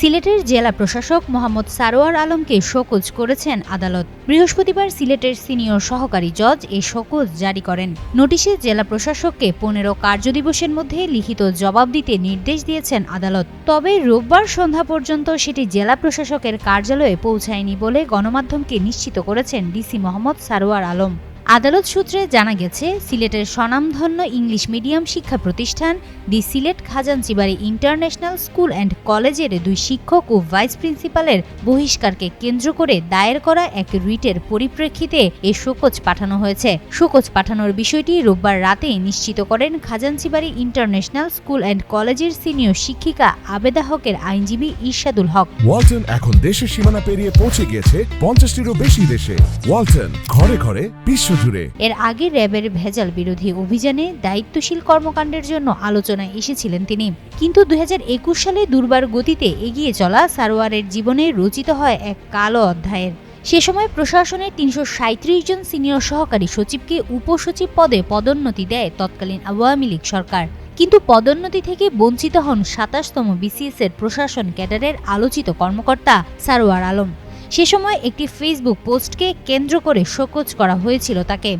সিলেটের জেলা প্রশাসক মোহাম্মদ সারোয়ার আলমকে শোকজ করেছেন আদালত। বৃহস্পতিবার সিলেটের সিনিয়র সহকারী জজ এ শোকজ জারি করেন। নোটিশে জেলা প্রশাসককে পনেরো কার্যদিবসের মধ্যে লিখিত জবাব দিতে নির্দেশ দিয়েছেন আদালত। তবে রোববার সন্ধ্যা পর্যন্ত সেটি জেলা প্রশাসকের কার্যালয়ে পৌঁছায়নি বলে গণমাধ্যমকে নিশ্চিত করেছেন ডিসি মোহাম্মদ সারোয়ার আলম। আদালত সূত্রে জানা গেছে, সিলেটের স্বনামধন্য ইংলিশ মিডিয়াম শিক্ষা প্রতিষ্ঠান the Sylhet Khajanchibari international school and কলেজের দুই শিক্ষক ও ভাইস প্রিন্সিপালের বহিষ্কারকে কেন্দ্র করে দায়ের করা এক রিটের পরিপ্রেক্ষিতে এ শোকজ পাঠানো হয়েছে। শোকজ পাঠানোর বিষয়টি রোববার রাতে নিশ্চিত করেন খাজানচিবাড়ি ইন্টারন্যাশনাল স্কুল অ্যান্ড কলেজের সিনিয়র শিক্ষিকা আবেদা হকের আইনজীবী ইরশাদুল হক। ওয়ালটন এখন দেশের সীমানা পেরিয়ে পৌঁছে গিয়েছে পঞ্চাশটিরও বেশি দেশে। ওয়ালটন ঘরে ঘরে বিশ্বজুড়ে এর আগে র্যাবের ভেজাল বিরোধী অভিযানে দায়িত্বশীল কর্মকাণ্ডের জন্য আলোচনায় এসেছিলেন তিনি। কিন্তু দু হাজার একুশ সালে দুর্বার গতিতে এগিয়ে চলা সারোয়ারের জীবনে রচিত হয় এক কালো অধ্যায়ের। সে সময় প্রশাসনের তিনশো সাঁত্রিশ জন সিনিয়র সহকারী সচিবকে উপসচিব পদে পদোন্নতি দেয় তৎকালীন আওয়ামী লীগ সরকার। কিন্তু পদোন্নতি থেকে বঞ্চিত হন সাতাশতম বিসিএস এর প্রশাসন ক্যাডারের আলোচিত কর্মকর্তা সারোয়ার আলম। সে সময় একটি ফেসবুক পোস্টকে কেন্দ্র করে শোকজ করা হয়েছিল তাকে।